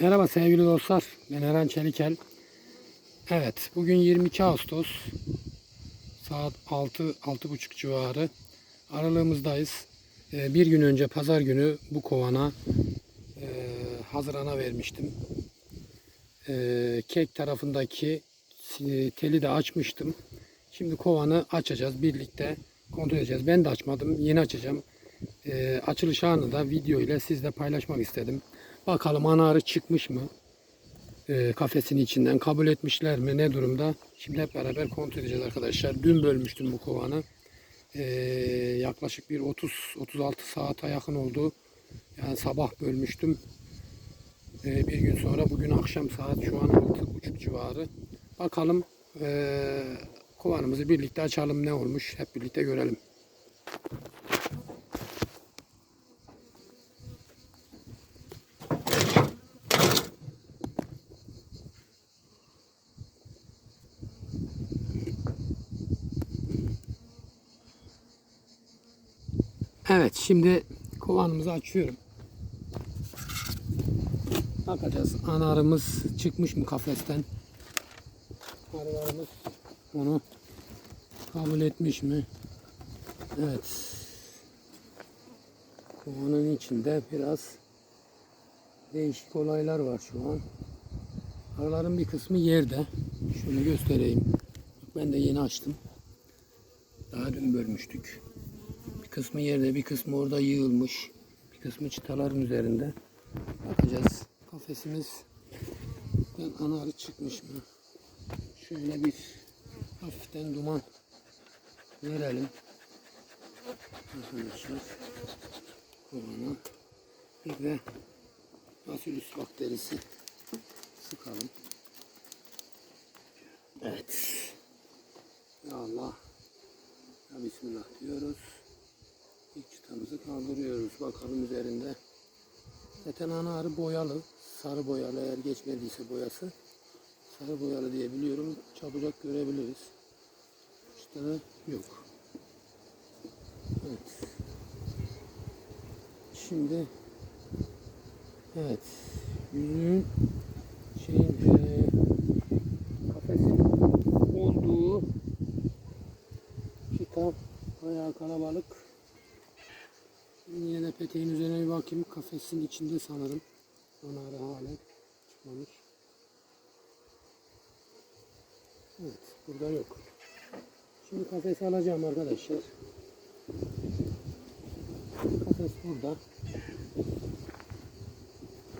Merhaba sevgili dostlar. Ben Eren Çelikel. Evet, bugün 22 Ağustos. Saat 6 6.30 civarı. Aralığımızdayız. Ee, bir gün önce pazar günü bu kovana e, Haziran'a vermiştim. Ee, kek tarafındaki e, teli de açmıştım. Şimdi kovanı açacağız birlikte kontrol edeceğiz. Ben de açmadım. Yeni açacağım. Ee, açılış anı da video ile sizle paylaşmak istedim. Bakalım anarı çıkmış mı? Ee, kafesin içinden kabul etmişler mi? Ne durumda? Şimdi hep beraber kontrol edeceğiz arkadaşlar. Dün bölmüştüm bu kovanı. Ee, yaklaşık bir 30-36 saate yakın oldu. Yani sabah bölmüştüm. Ee, bir gün sonra bugün akşam saat şu an 6.30 civarı. Bakalım ee, kovanımızı birlikte açalım ne olmuş hep birlikte görelim. Evet şimdi kovanımızı açıyorum. Bakacağız anarımız çıkmış mı kafesten. Arılarımız onu kabul etmiş mi? Evet. Kovanın içinde biraz değişik olaylar var şu an. Arıların bir kısmı yerde. Şunu göstereyim. Ben de yeni açtım. Daha dün bölmüştük. Kısmı yerde, bir kısmı orada yığılmış. Bir kısmı çıtaların üzerinde. Bakacağız. Kafesimiz ben ana arı çıkmış mı? Şöyle bir hafiften duman verelim. Arkadaşlar kovana bir de Bacillus bakterisi sıkalım. Evet. Ya Allah. Ya Bismillah diyoruz. İlk çıtamızı kaldırıyoruz. Bakalım üzerinde. Zaten ana arı boyalı. Sarı boyalı eğer geçmediyse boyası. Sarı boyalı diye biliyorum. Çabucak görebiliriz. De yok. Evet. Şimdi evet yüzüğün şeyin eee kafesin olduğu kitap bayağı kalabalık. Peteğin üzerine bir bakayım. Kafesin içinde sanırım. Onarı halen çıkmamış. Evet, burada yok. Şimdi kafesi alacağım arkadaşlar. Kafes burada.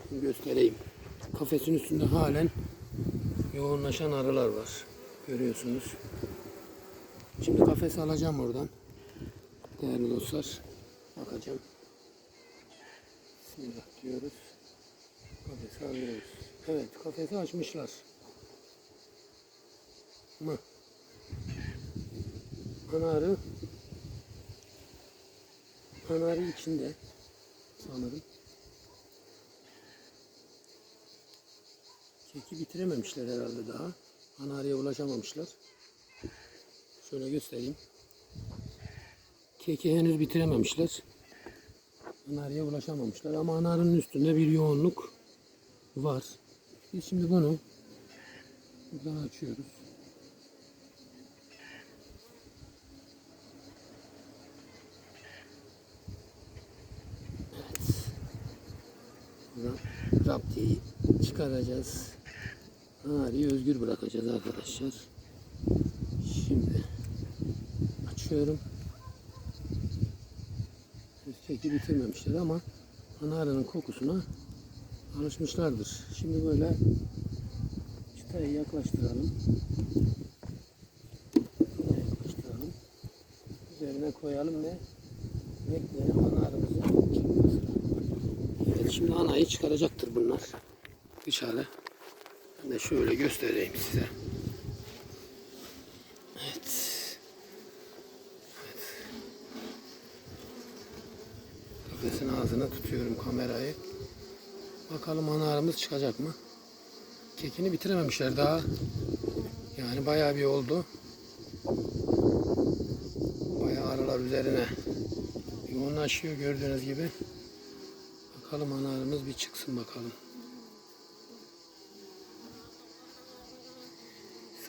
Şimdi göstereyim. Kafesin üstünde halen yoğunlaşan arılar var. Görüyorsunuz. Şimdi kafesi alacağım oradan. Değerli dostlar. Bakacağım. Bismillah diyoruz. Kafesi alıyoruz. Evet kafesi açmışlar. Mı? Anarı Anarı içinde sanırım. Keki bitirememişler herhalde daha. Anarıya ulaşamamışlar. Şöyle göstereyim. Keki henüz bitirememişler. Anarıya ulaşamamışlar ama anarının üstünde bir yoğunluk var. Biz şimdi bunu buradan açıyoruz. Evet. Raptiyi çıkaracağız. Anarıyı özgür bırakacağız arkadaşlar. Şimdi açıyorum. Keki bitirmemişler ama ana arının kokusuna alışmışlardır. Şimdi böyle çıtayı yaklaştıralım. Yaklaştıralım. Üzerine koyalım ve bekleyelim ana arımızın çıkmasını. Evet şimdi anayı çıkaracaktır bunlar. Dışarı. Ben de şöyle göstereyim size. kamerayı. Bakalım anarımız çıkacak mı? Kekini bitirememişler daha. Yani bayağı bir oldu. Bayağı arılar üzerine yoğunlaşıyor gördüğünüz gibi. Bakalım anarımız bir çıksın bakalım.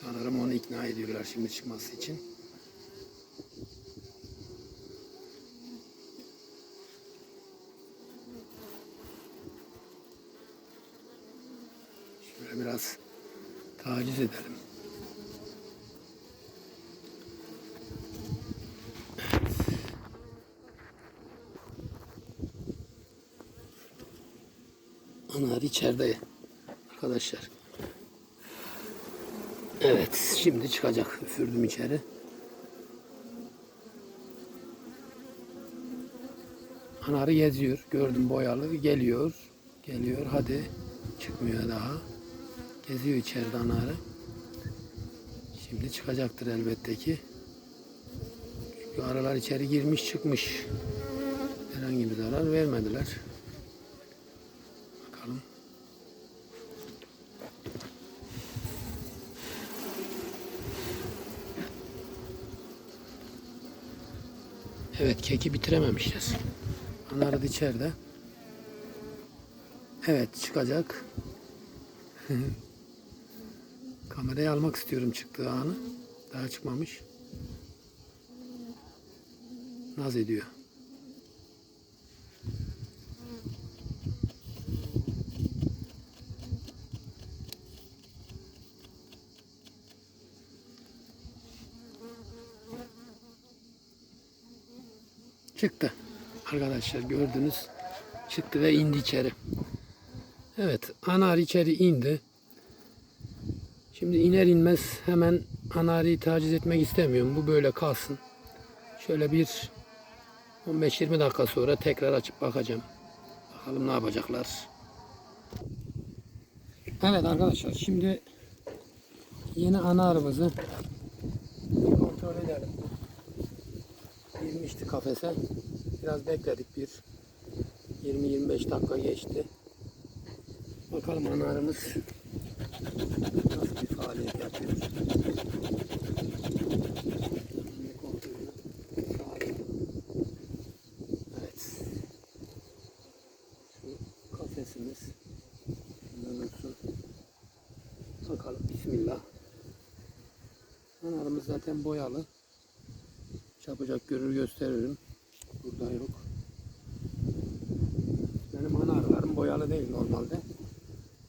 Sanırım onu ikna ediyorlar şimdi çıkması için. Edelim. Onlar içeride arkadaşlar. Evet, şimdi çıkacak. Üfürdüm içeri. Anarı geziyor. Gördüm boyalı. Geliyor. Geliyor. Hadi. Çıkmıyor daha. Geziyor içeride anarı. Şimdi çıkacaktır elbette ki. Çünkü arılar içeri girmiş çıkmış. Herhangi bir zarar vermediler. Bakalım. Evet keki bitirememişler. Anarı da içeride. Evet çıkacak. Kamerayı almak istiyorum çıktığı anı. Daha çıkmamış. Naz ediyor. Çıktı. Arkadaşlar gördünüz. Çıktı ve indi içeri. Evet anar içeri indi. Şimdi iner inmez hemen anarıyı taciz etmek istemiyorum. Bu böyle kalsın. Şöyle bir 15-20 dakika sonra tekrar açıp bakacağım. Bakalım ne yapacaklar. Evet arkadaşlar şimdi yeni ana arımızı kontrol edelim. Girmişti kafese. Biraz bekledik bir 20-25 dakika geçti. Bakalım ana arımız Evet. Kafesimiz. Bakalım. Bismillah. Anarımız zaten boyalı. Çabucak görür gösteririm. Burada yok. Benim ana arılarım boyalı değil normalde.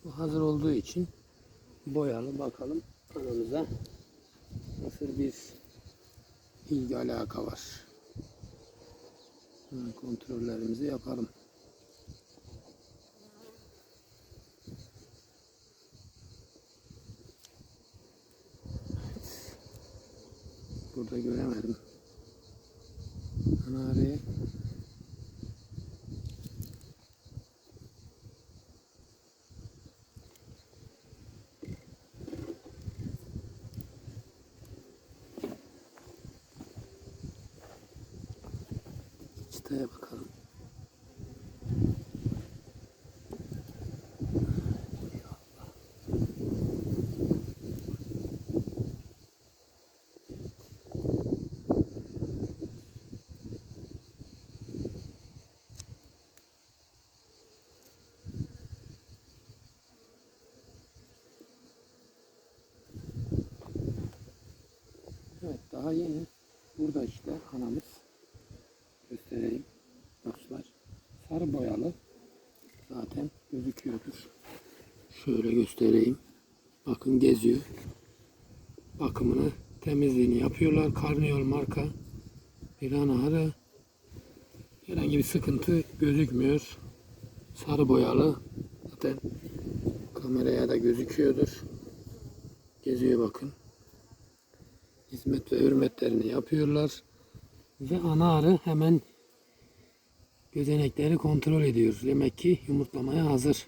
Bu hazır olduğu için boyalı. Bakalım anamıza nasıl bir ilgi alaka var. Kontrollerimizi yapalım. Burada göremedim. Ana arıyı çıtaya bakalım. Evet daha yeni. Burada işte anamız. Göstereyim dostlar. Boyalı. Zaten gözüküyordur. Şöyle göstereyim. Bakın geziyor. Bakımını, temizliğini yapıyorlar. Karniyol marka bir ana arı. Herhangi bir sıkıntı gözükmüyor. Sarı boyalı. Zaten kameraya da gözüküyordur. Geziyor bakın hizmet ve hürmetlerini yapıyorlar. Ve ana arı hemen gözenekleri kontrol ediyor. Demek ki yumurtlamaya hazır.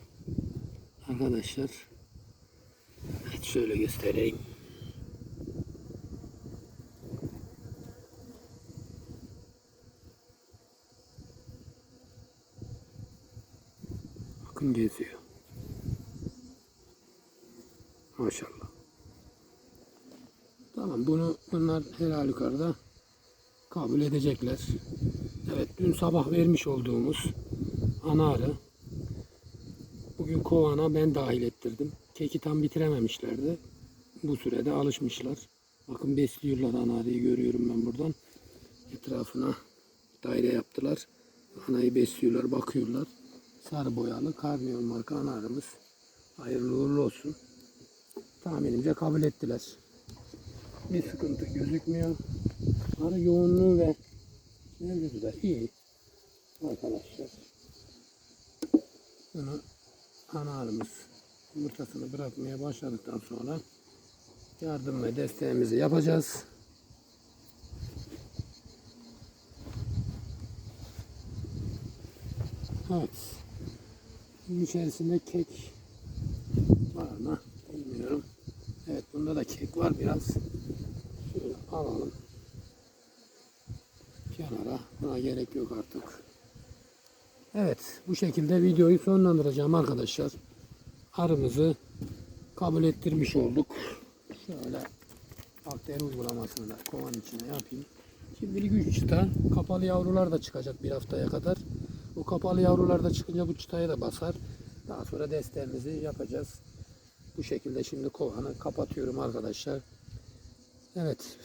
Arkadaşlar. Evet şöyle göstereyim. Bakın geziyor. Maşallah. Tamam bunu bunlar her halükarda kabul edecekler. Evet dün sabah vermiş olduğumuz ana arı bugün kovana ben dahil ettirdim. Keki tam bitirememişlerdi. bu sürede alışmışlar. Bakın besliyorlar anarıyı görüyorum ben buradan. Etrafına daire yaptılar. Anayı besliyorlar, bakıyorlar. Sarı boyalı karniyon marka anarımız. Hayırlı uğurlu olsun. Tahminimce kabul ettiler. Bir sıkıntı gözükmüyor. Arı yoğunluğu ve mevcudu da iyi. Arkadaşlar. Bunu ana arımız yumurtasını bırakmaya başladıktan sonra yardım ve desteğimizi yapacağız. Evet. Bunun içerisinde kek var mı? Bilmiyorum. Evet bunda da kek var biraz. Şöyle alalım. Kenara. Buna gerek yok artık. Evet bu şekilde videoyu sonlandıracağım arkadaşlar. Arımızı kabul ettirmiş olduk. Şöyle bakteri uygulamasını da kovan içine yapayım. Şimdilik 3 çıta. Kapalı yavrular da çıkacak bir haftaya kadar. Bu kapalı yavrular da çıkınca bu çıtaya da basar. Daha sonra desteğimizi yapacağız. Bu şekilde şimdi kovanı kapatıyorum arkadaşlar. Evet.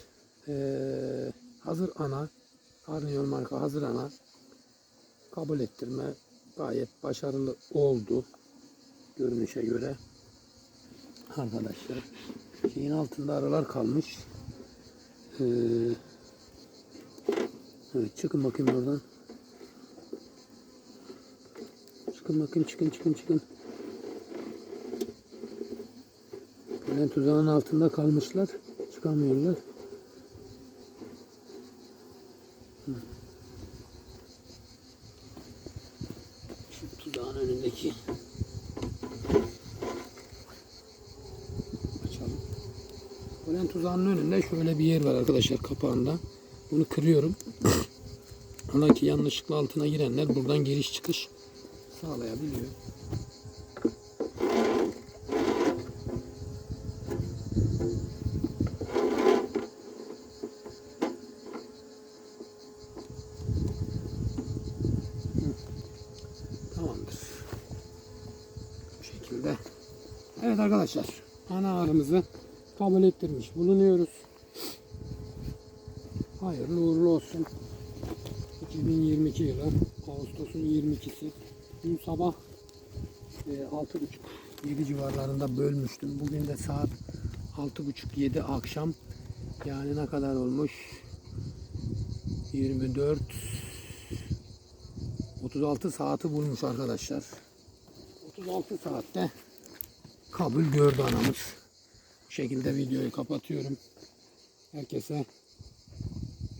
Ee, hazır ana. Karniyon marka hazır ana. Kabul ettirme gayet başarılı oldu. Görünüşe göre. Arkadaşlar. Şeyin altında aralar kalmış. Ee, evet çıkın bakayım oradan. Çıkın bakayım çıkın çıkın çıkın. Böyle tuzağın altında kalmışlar. Çıkamıyorlar. Hı. Şu tuzağın önündeki açalım. Polen tuzağının önünde şöyle bir yer var arkadaşlar kapağında. Bunu kırıyorum. Ola ki yanlışlıkla altına girenler buradan giriş çıkış sağlayabiliyor. Tamamdır. Bu şekilde. Evet arkadaşlar. Ana ağrımızı kabul ettirmiş bulunuyoruz. Hayırlı uğurlu olsun. 2022 yılı Ağustos'un 22'si. Dün sabah e, 6.30-7 civarlarında bölmüştüm. Bugün de saat 6.30-7 akşam. Yani ne kadar olmuş? 24 36 saati bulmuş arkadaşlar. 36 saatte kabul gördü anamız. Şekilde videoyu kapatıyorum. Herkese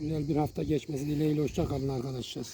güzel bir hafta geçmesi dileğiyle hoşça kalın arkadaşlar.